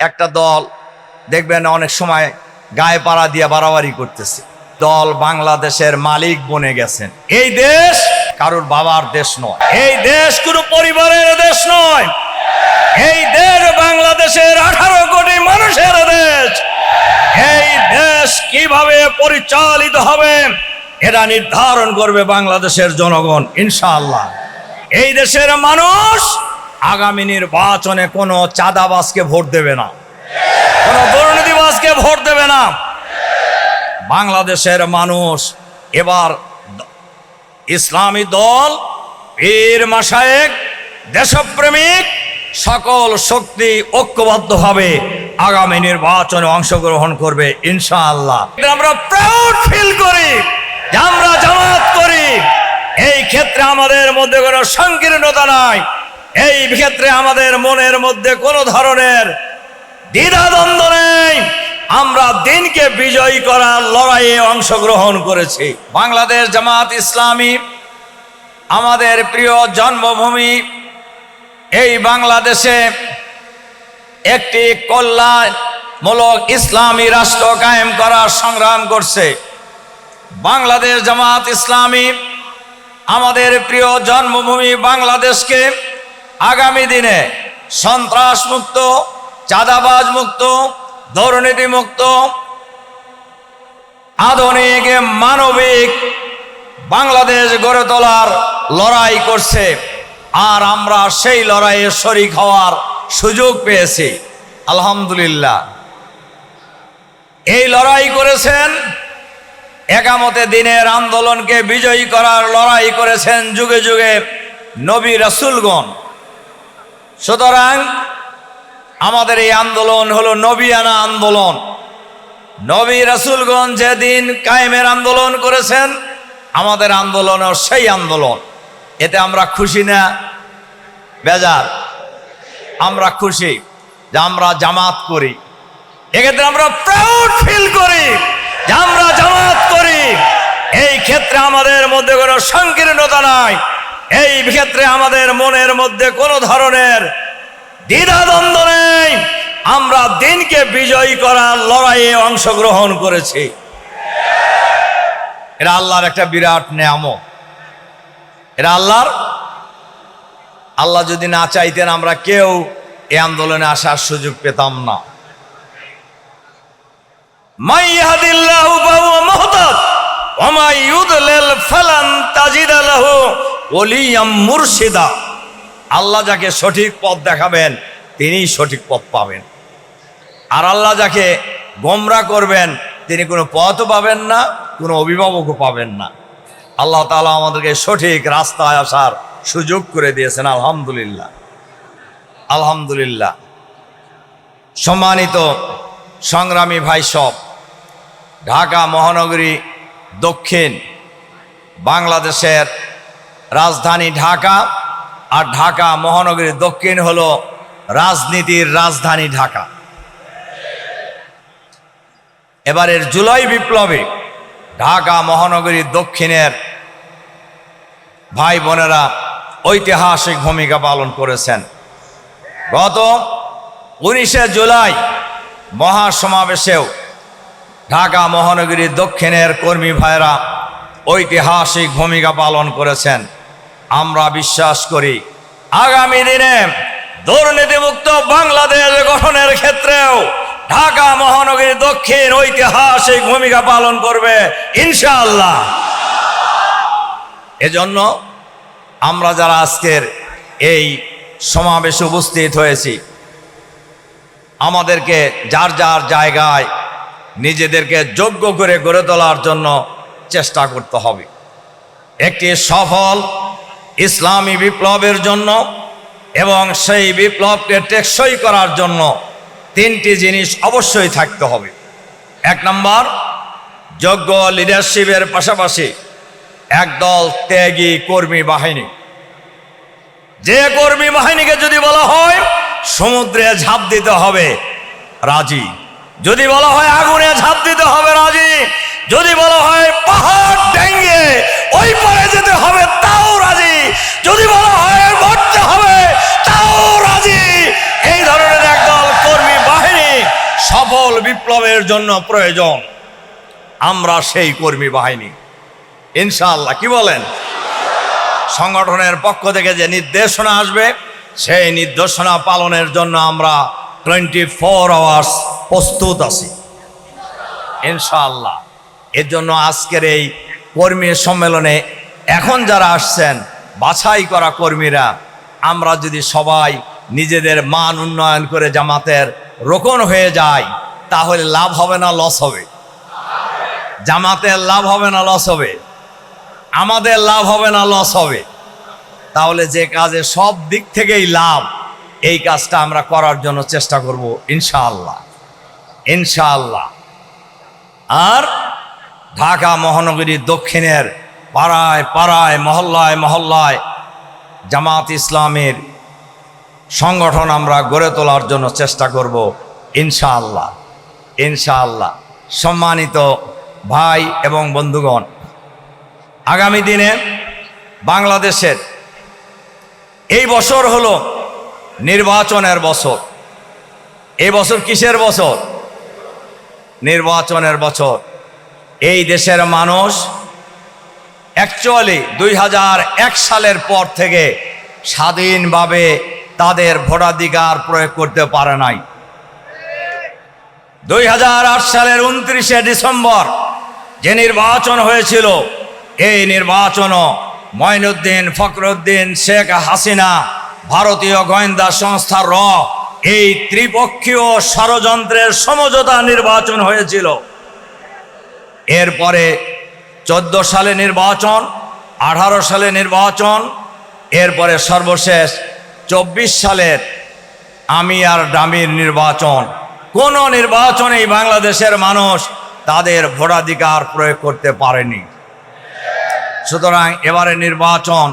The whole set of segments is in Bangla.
একটা দল, দেখবেন অনেক সময় গায়ে পাড়া দিয়ে বাড়াবাড়ি করতেছে। দল বাংলাদেশের মালিক বনে গেছেন। এই দেশ কারোর বাবার দেশ নয়। এই দেশ কোনো পরিবারের দেশ নয়। এই দেশ বাংলাদেশের আঠারো কোটি মানুষের দেশ। এই দেশ কীভাবে পরিচালিত হবে, এটা নির্ধারণ করবে বাংলাদেশের জনগণ, ইনশাআল্লাহ। এই দেশের মানুষ আগামী নির্বাচনে কোনো চাঁদাবাজকে ভোট দেবে না। কোনো দুর্নীতিবাজকে ভোট দেবে না। বাংলাদেশের মানুষ এবার ইসলামী দল, পীর মাসায়েক দেশপ্রেমিক, সকল শক্তি ঐক্যবদ্ধভাবে আগামী নির্বাচনে অংশগ্রহণ করবে ইনশাআল্লাহ। আমরা প্রাউড ফিল করি আমরা জামাত করি। এই ক্ষেত্রে আমাদের মধ্যে কোনো সংকীর্ণতা নাই। এই ক্ষেত্রে আমাদের মনের মধ্যে কোনো ধরনের দ্বিধাদ্বন্দ্ব নেই। আমরা দিনকে বিজয়ী করার লড়াইয়ে অংশগ্রহণ করেছি। বাংলাদেশ জামাত ইসলামী, আমাদের প্রিয় জন্মভূমি, এই বাংলাদেশে একটি কল্যাণমূলক ইসলামী রাষ্ট্র কায়েম করার সংগ্রাম করছে। বাংলাদেশ জামাত ইসলামী, আমাদের প্রিয় জন্মভূমি বাংলাদেশকে আগামী দিনে সন্ত্রাস মুক্ত চাঁদাবাজ মুক্ত দুর্নীতি মুক্ত আধুনিক মানবিক বাংলাদেশ গড়ে তোলার লড়াই করছে আর আমরা সেই লড়াইয়ে শরিক হওয়ার সুযোগ পেয়েছি। আলহামদুলিল্লাহ। এই লড়াই করেছেন, একামতে দিনের আন্দোলনকে বিজয়ী করার লড়াই করেছেন যুগে যুগে নবী রাসুলগণ। সুতরাং আমাদের এই আন্দোলন হলো নবিয়ানা আন্দোলন। নবী রাসুলগণ যেদিন কায়েমের আন্দোলন করেছেন, আমাদের আন্দোলনও সেই আন্দোলন। এতে আমরা খুশি না? বেজার। আমরা খুশি যে আমরা জামাত করি। এক্ষেত্রে আমরা প্রাউড ফিল করি যে আমরা জামাত করি। এই ক্ষেত্রে আমাদের মধ্যে কোনো সংকীর্ণতা নাই। এই ক্ষেত্রে আমাদের মনের মধ্যে কোনো ধরনের দ্বিধাদ্বন্দ্ব নেই। আমরা দিনকে বিজয়ী করার লড়াইয়ে অংশগ্রহণ করেছি। এরা আল্লাহর একটা বিরাট নেয়ামত। এরা আল্লাহর আল্লাহ যদি না চাইতেন আমরা কেউ এই আন্দোলনে আসার সুযোগ পেতাম না। মাই ইয়াহদিল্লাহু ফাহুয়া মুহতাদ, ওয়া মাই ইউদলিল ফালান তাজিদা লাহু ওলিয়াম মুরশিদা। আল্লাহ যাকে সঠিক পথ দেখাবেন, তিনিই সঠিক পথ পাবেন। আর আল্লাহ যাকে গোমরা করবেন, তিনি কোনো পথও পাবেন না, কোনো অভিভাবকও পাবেন না। আল্লাহ তাআলা আমাদেরকে সঠিক রাস্তায় আসার সুযোগ করে দিয়েছেন, আলহামদুলিল্লাহ। আলহামদুলিল্লাহ। সম্মানিত সংগ্রামী ভাই সব, ঢাকা মহানগরী দক্ষিণ বাংলাদেশের রাজধানী ঢাকা, আর ঢাকা মহানগরী দক্ষিণ হলো রাজনীতির রাজধানী ঢাকা। এবারের জুলাই বিপ্লবে ঢাকা মহানগরী দক্ষিণের ভাই বোনেরা ঐতিহাসিক ভূমিকা পালন করেছেন। গত উনিশে জুলাই মহাসমাবেশেও ঢাকা মহানগরী দক্ষিণের কর্মী ভাইরা ঐতিহাসিক ভূমিকা পালন করেছেন। আমরা বিশ্বাস করি, আগামী দিনে দুর্নীতিমুক্ত বাংলাদেশ গঠনের ক্ষেত্রেও ঢাকা মহানগরী দক্ষিণ ঐতিহাসিক ভূমিকা পালন করবে, ইনশাআল্লাহ। এজন্য আমরা যারা আজকের এই সমাবেশে উপস্থিত হয়েছি, আমাদেরকে যার যার জায়গায় নিজেদেরকে যোগ্য করে গড়ে তোলার জন্য চেষ্টা করতে হবে। একটি সফল ইসলামী বিপ্লবের জন্য এবং সেই বিপ্লবকে টেকসই করার জন্য তিনটি জিনিস অবশ্যই থাকতে হবে। এক নম্বর, যোগ্য লিডারশিপের পাশাপাশি একদল ত্যাগী কর্মী বাহিনী। যে কর্মী বাহিনীকে যদি বলা হয়, সমুদ্রে ঝাঁপ দিতে হবে, রাজি। যদি বলা হয় আগুনে ঝাঁপ দিতে হবে, রাজি। যদি বলা হয় পাহাড় ডেঙ্গে ওই পারে যেতে হবে, তাও রাজি। যদি বলা হয় মরতে হবে, তাও রাজি। এই ধরনের একদল কর্মী বাহিনী সফল বিপ্লবের জন্য প্রয়োজন। আমরা সেই কর্মী বাহিনী। ইনশাল্লাহ কি বলেন? সংগঠনের পক্ষ থেকে যে নির্দেশনা আসবে, সেই নির্দেশনা পালনের জন্য আমরা টোয়েন্টি ফোর আওয়ার্স প্রস্তুত আছি। ইনশাল্লাহ এর জন্য আজকের এই কর্মী সম্মেলনে এখন যারা আসছেন, বাছাই করা কর্মীরা, আমরা যদি সবাই নিজেদের মান উন্নয়ন করে জামাতের রোকন হয়ে যাই, তাহলে লাভ হবে না, লস হবে। জামাতের লাভ হবে না, লস হবে। আমাদের লাভ হবে না, লস হবে। তাহলে যে কাজে সব দিক থেকেই লাভ, এই কাজটা আমরা করার জন্য চেষ্টা করব, ইনশাআল্লাহ। ইনশাআল্লাহ। আর ঢাকা মহানগরীর দক্ষিণের পাড়ায় পাড়ায়, মহল্লায় মহল্লায় জামাত ইসলামের সংগঠন আমরা গড়ে তোলার জন্য চেষ্টা করব, ইনশাআল্লাহ। ইনশাআল্লাহ। সম্মানিত ভাই এবং বন্ধুগণ, আগামী দিনে বাংলাদেশের এই বছর হলো নির্বাচনের বছর। এই বছর কিসের বছর? নির্বাচনের বছর। এই দেশের মানুষ অ্যাকচুয়ালি দুই হাজার এক সালের পর থেকে স্বাধীনভাবে তাদের ভোটাধিকার প্রয়োগ করতে পারে নাই। দুই হাজার আট সালের উনত্রিশে ডিসেম্বর যে নির্বাচন হয়েছিল, এই নির্বাচনও মঈনুদ্দিন ফখরুদ্দিন শেখ হাসিনা ভারতীয় গোয়েন্দা সংস্থা র, এই ত্রিপক্ষীয় ষড়যন্ত্রের সমঝোতা নির্বাচন হয়েছিল। এরপরে চোদ্দ সালে নির্বাচন, আঠারো সালে নির্বাচন, এরপরে সর্বশেষ চব্বিশ সালের আমি আর ডামির নির্বাচন। কোনো নির্বাচনেই বাংলাদেশের মানুষ তাদের ভোটাধিকার প্রয়োগ করতে পারেনি। সুতরাং এবারে নির্বাচন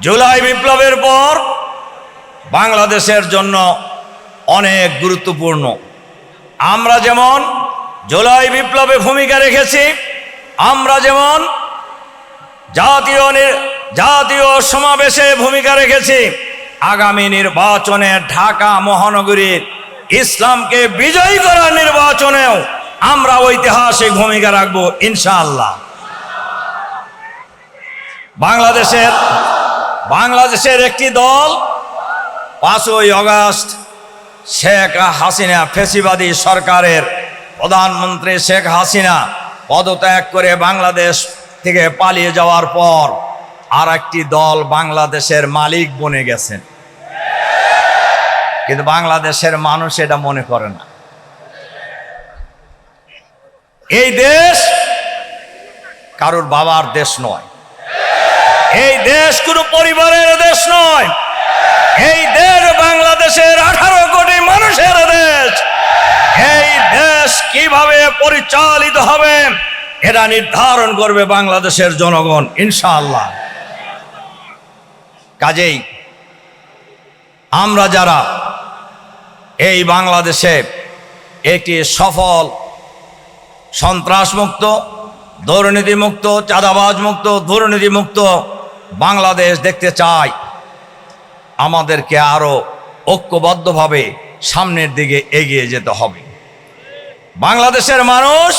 জুলাই বিপ্লবের পর বাংলাদেশের জন্য অনেক গুরুত্বপূর্ণ। আমরা যেমন জুলাই বিপ্লবে ভূমিকা রেখেছি। আমরা যেমন জাতীয় জাতীয় সমাবেশে ভূমিকা রেখেছি, আগামী নির্বাচনে ঢাকা মহানগরীর ইসলামকে বিজয়ী করার নির্বাচনেও আমরা ঐতিহাসিক ভূমিকা রাখব, ইনশাআল্লাহ। বাংলাদেশের বাংলাদেশের একটি দল পাঁচই অগাস্ট শেখ হাসিনা ফেসিবাদী সরকারের প্রধানমন্ত্রী শেখ হাসিনা পদত্যাগ করে বাংলাদেশ থেকে পালিয়ে যাওয়ার পর আর একটি দল বাংলাদেশের মালিক বনে গেছেন। কিন্তু বাংলাদেশের মানুষ এটা মনে করে না। এই দেশ কারোর বাবার দেশ নয়। এই দেশ কোনো পরিবারের দেশ নয়। এই দেশ বাংলাদেশের আঠারো কোটি মানুষের দেশ এই দেশ কীভাবে পরিচালিত হবে এটা নির্ধারণ করবে বাংলাদেশের জনগণ, ইনশাআল্লাহ। কাজেই আমরা যারা এই বাংলাদেশে একটি সফল সন্ত্রাসমুক্ত, দুর্নীতিমুক্ত চাঁদাবাজ মুক্ত দুর্নীতিমুক্ত বাংলাদেশ দেখতে চাই, আমাদেরকে আরও ঐক্যবদ্ধভাবে সামনের দিকে এগিয়ে যেতে হবে। বাংলাদেশের মানুষ,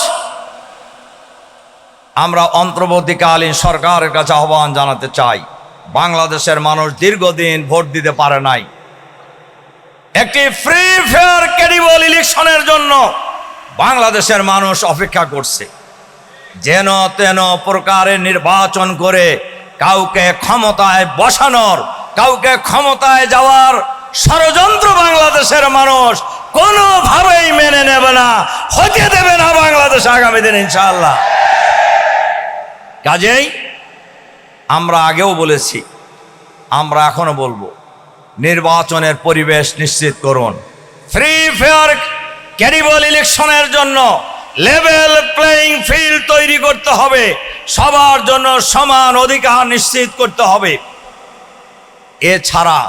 আমরা অন্তর্বর্তীকালীন সরকারের কাছে আহ্বান জানাতে চাই। বাংলাদেশের মানুষ দীর্ঘদিন ভোট দিতে পারে নাই। একটি ফ্রি ফেয়ার ক্যারিবল ইলেকশনের জন্য বাংলাদেশের মানুষ অপেক্ষা করছে। যেন তেন প্রকারের নির্বাচন করে কাউকে ক্ষমতায় বসানোর, কাউকে ক্ষমতায় যাওয়ার ষড়যন্ত্র বাংলাদেশের মানুষ কোনোভাবেই মেনে নেবে না, হতে দেবে না বাংলাদেশ আগামী দিন, ইনশাআল্লাহ। কাজেই আমরা আগেও বলেছি, আমরা এখনও বলব, নির্বাচনের পরিবেশ নিশ্চিত করুন। ফ্রি ফেয়ার ক্যারিবল ইলেকশনের জন্য লেভেল প্লেইং ফিল্ড তৈরি করতে হবে। সবার জন্য সমান অধিকার নিশ্চিত করতে হবে। এছাড়া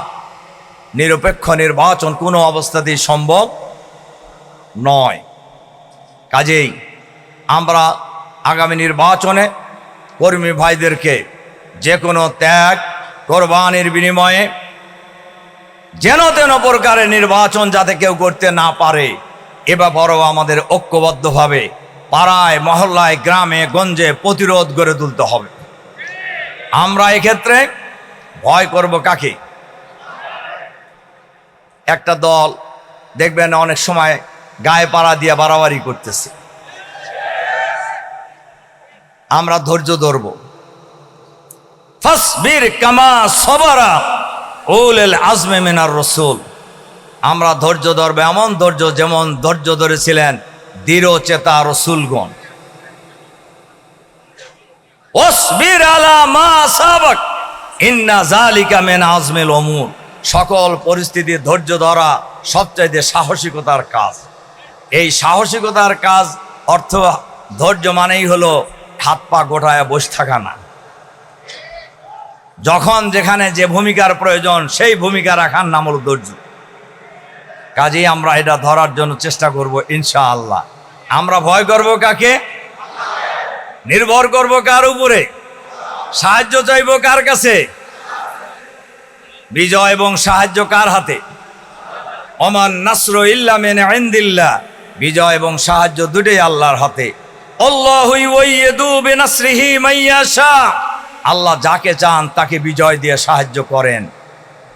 নিরপেক্ষ নির্বাচন কোনো অবস্থাতেই সম্ভব নয়। কাজেই আমরা আগামী নির্বাচনে কর্মী ভাইদেরকে যে কোনো ত্যাগ, কোরবানির বিনিময়ে যেন তেন প্রকারের নির্বাচন যাতে কেউ করতে না পারে, এ ব্যাপারেও আমাদের ঐক্যবদ্ধভাবে পাড়ায়, মহল্লায়, গ্রামে, গঞ্জে প্রতিরোধ গড়ে তুলতে হবে। আমরা এক্ষেত্রে ভয় করব কাকে? একটা দল, দেখবেন অনেক সময় গায়ে পাড়া দিয়ে বাড়াবাড়ি করতেছে। আমরা ধৈর্য ধরব। ফাসবির কামা সবারা উল আজমে মিনার রসুল। আমরা ধৈর্য ধরবে, এমন ধৈর্য যেমন ধৈর্য ধরেছিলেন দৃঢ় চেতা রসুলগণ। আলা মা সাবাক ইন্না জালিকা মেন আজমেল অমুর সকল পরিস্থিতি ধৈর্য ধরা সবচাইতে সাহসিকতার কাজ। এই সাহসিকতার কাজ অর্থ ধৈর্য মানেই হলো হাত পা গোটায় বসে থাকা না। যখন যেখানে যে ভূমিকার প্রয়োজন, সেই ভূমিকা রাখার নাম হলো ধৈর্য। কাজেই আমরা এটা ধরার জন্য চেষ্টা করব ইনশাআল্লাহ। আমরা ভয় করব কাকে? নির্ভর করব কার উপরে? সাহায্য চাইব কার কাছে? বিজয় এবং সাহায্য কার হাতে? অমান নাসর ইল্লা মেনে আইন্দিল্লা বিজয় এবং সাহায্য দুটোই আল্লাহর হাতে। আল্লাহ যাকে চান তাকে বিজয় দিয়ে সাহায্য করেন।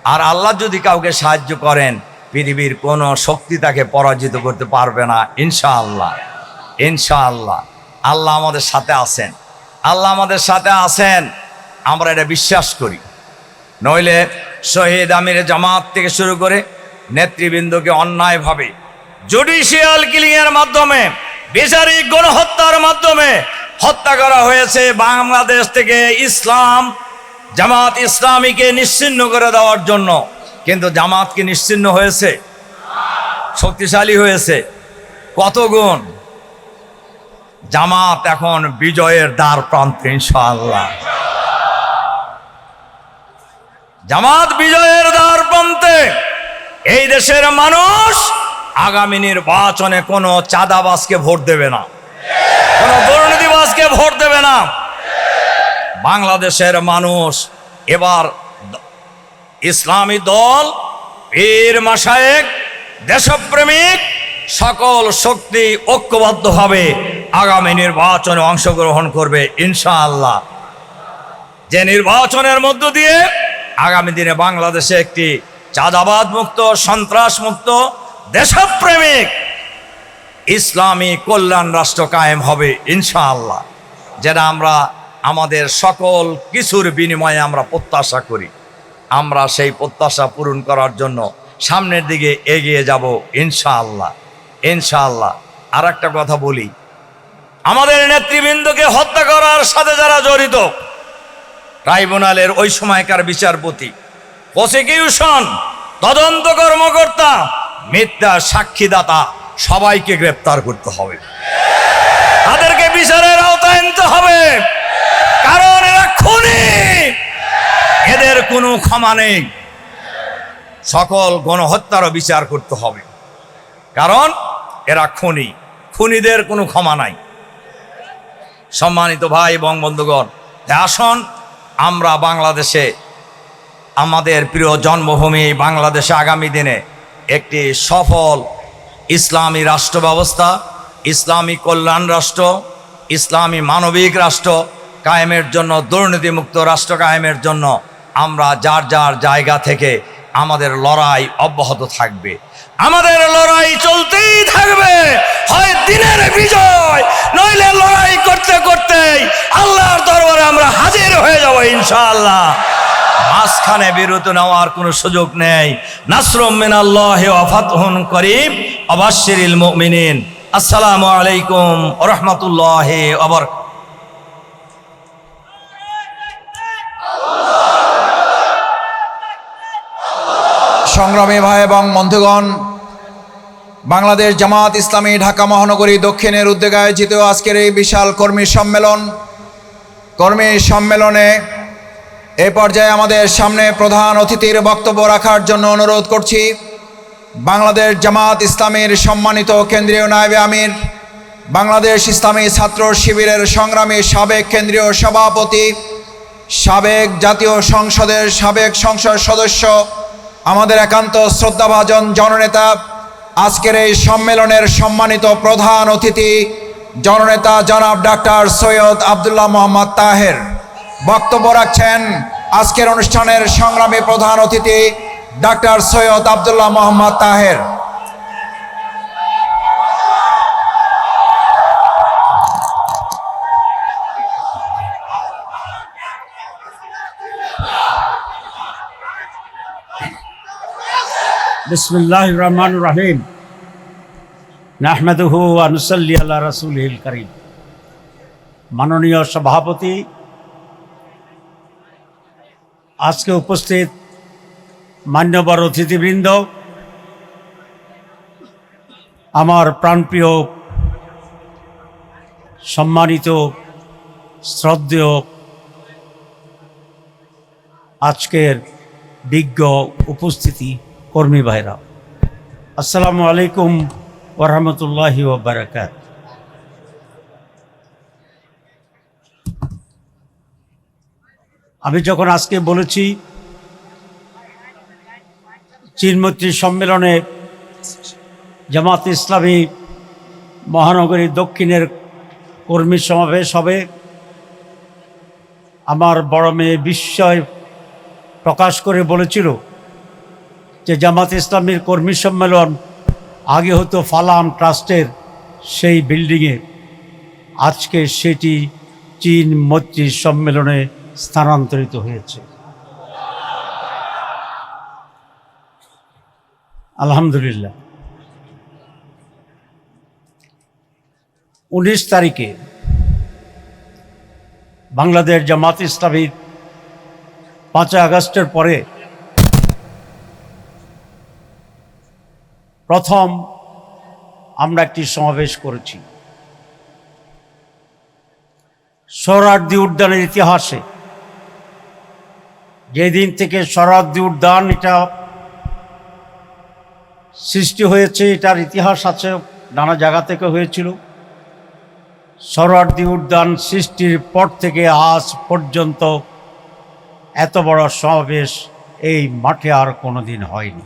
আর আল্লাহ যদি কাউকে সাহায্য করেন, পৃথিবীর কোনো শক্তি তাকে পরাজিত করতে পারবে না, ইনশাআল্লাহ। ইনশাআল্লাহ। আল্লাহ আমাদের সাথে আছেন। আল্লাহ আমাদের সাথে আছেন। আমরা এটা বিশ্বাস করি। নইলে শহীদ আমির জামাত থেকে শুরু করে নেতৃবৃন্দকে অন্যায়ভাবে জুডিশিয়াল কিলিংয়ের মাধ্যমে, বিচারিক গণহত্যার মাধ্যমে হত্যা করা হয়েছে বাংলাদেশ থেকে ইসলাম, জামাত ইসলামীকে নিশ্চিন্ন করে দেওয়ার জন্য। কিন্তু জামাত কি নিশ্চিহ্ন হয়েছে? শক্তিশালী হয়েছে। কত গুণ? জামাত এখন বিজয়ের দ্বার প্রান্তে ইনশাআল্লাহ। জামাত বিজয়ের দ্বার প্রান্তে। এই দেশের মানুষ আগামী নির্বাচনে কোনো চাঁদাবাসকে ভোট দেবে না। কোনো দুর্নীতিবাসকে ভোট দেবে না। বাংলাদেশের মানুষ এবার ইসলামী দল, পীর মাসায়েক দেশপ্রেমিক, সকল শক্তি ঐক্যবদ্ধভাবে আগামী নির্বাচনে অংশগ্রহণ করবে ইনশাআল্লাহ। যে নির্বাচনের মধ্য দিয়ে আগামী দিনে বাংলাদেশে একটি চাঁদাবাদ মুক্ত, সন্ত্রাস মুক্ত, দেশপ্রেমিক, ইসলামী কল্যাণ রাষ্ট্র কায়েম হবে, ইনশাআল্লাহ। যেটা আমরা, আমাদের সকল কিছুর বিনিময়ে আমরা প্রত্যাশা করি। আমরা সেই প্রত্যাশা পূরণ করার জন্য সামনের দিকে এগিয়ে যাব, ইনশাআল্লাহ। ইনশাআল্লাহ। আর একটা কথা বলি। আমাদের নেতৃবৃন্দকে হত্যা করার সাথে যারা জড়িত ট্রাইব্যুনালের ওই সময়কার বিচারপতি, প্রসিকিউশন, তদন্ত কর্মকর্তা, মিথ্যা সাক্ষীদাতা, সবাইকে গ্রেপ্তার করতে হবে। তাদেরকে বিচারের আওতায় আনতে হবে। কারণ এরা খুনি। এদের কোনো ক্ষমা নেই। সকল গণহত্যারও বিচার করতে হবে। কারণ এরা খুনি। খুনিদের কোনো ক্ষমা নাই। সম্মানিত ভাই এবং বন্ধুগণ আসুন আমরা বাংলাদেশে, আমাদের প্রিয় জন্মভূমি বাংলাদেশে আগামী দিনে একটি সফল ইসলামী রাষ্ট্র ব্যবস্থা, ইসলামী কল্যাণ রাষ্ট্র, ইসলামী মানবিক রাষ্ট্র কায়েমের জন্য, দুর্নীতিমুক্ত রাষ্ট্র কায়েমের জন্য আমরা যার যার জায়গা থেকে আমাদের লড়াই অব্যাহত থাকবে। আমাদের লড়াই চলতেই থাকবে। হয় দিনের বিজয়, নইলে লড়াই করতে করতেই আল্লাহর দরবারে আমরা হাজির হয়ে যাব ইনশাআল্লাহ। মাঝখানে বিরত নেওয়ার কোনো সুযোগ নেই। নাসরুম মিনাল্লাহি ওয়া ফাতহুন করিম। আবাশশিরিল মুমিনিন। আসসালামু আলাইকুম রাহমাতুল্লাহি বারাকাতুহু। সংগ্রামী ভাই এবং বন্ধুগণ বাংলাদেশ জামাত ইসলামী ঢাকা মহানগরী দক্ষিণের উদ্যোগে আয়োজিত আজকের এই বিশাল কর্মী সম্মেলন। কর্মী সম্মেলনে এ পর্যায়ে আমাদের সামনে প্রধান অতিথির বক্তব্য রাখার জন্য অনুরোধ করছি। বাংলাদেশ জামাত ইসলামীর সম্মানিত কেন্দ্রীয় নায়েবে আমির, বাংলাদেশ ইসলামী ছাত্র শিবিরের সংগ্রামী সাবেক কেন্দ্রীয় সভাপতি, সাবেক জাতীয় সংসদের সাবেক সংসদ সদস্য, আমাদের একান্ত শ্রদ্ধাভাজন জননেতা আজকের এই সম্মেলনের সম্মানিত প্রধান অতিথি জননেতা জনাব ডাক্তার সৈয়দ আবদুল্লাহ মোহাম্মদ তাহের। বক্তব্য রাখছেন আজকের অনুষ্ঠানের সংগ্রামী প্রধান অতিথি ডাক্তার সৈয়দ আবদুল্লাহ মোহাম্মদ তাহের। বিসমিল্লাহ রহমান রাহিম। নাহমেদহু আনুসল্লি আল্লাহ রাসুল হিল করিম। মাননীয় সভাপতি, আজকে উপস্থিত মান্যবর অতিথিবৃন্দ, আমার প্রাণপ্রিয়, সম্মানিত, শ্রদ্ধেয়, আজকের বিজ্ঞ উপস্থিতি কর্মী ভাইরা। আসসালামু আলাইকুম ওরহমতুল্লাহি ওবরাকাত আমি যখন আজকে বলেছি চীনমৈত্রী সম্মেলনে জামাত ইসলামী মহানগরী দক্ষিণের কর্মী সমাবেশ হবে, আমার বড় মেয়ে বিস্ময় প্রকাশ করে বলেছিল যে জামাত ইসলামীর কর্মী সম্মেলন আগে হতো ফালাম ট্রাস্টের সেই বিল্ডিংয়ে। আজকে সেটি চীন মৈত্রী সম্মেলনে স্থানান্তরিত হয়েছে। আলহামদুলিল্লাহ। উনিশ তারিখে বাংলাদেশ জামাত ইসলামীর পাঁচই আগস্টের পরে প্রথম আমরা একটি সমাবেশ করেছি। সোহরার্দি উদ্যানের ইতিহাসে যেদিন থেকে সোহরার্দি উদ্যান এটা সৃষ্টি হয়েছে, এটার ইতিহাস আছে, নানা জায়গা থেকে হয়েছিল। সোহরার্দি উদ্যান সৃষ্টির পর থেকে আজ পর্যন্ত এত বড় সমাবেশ এই মাঠে আর কোনোদিন হয়নি।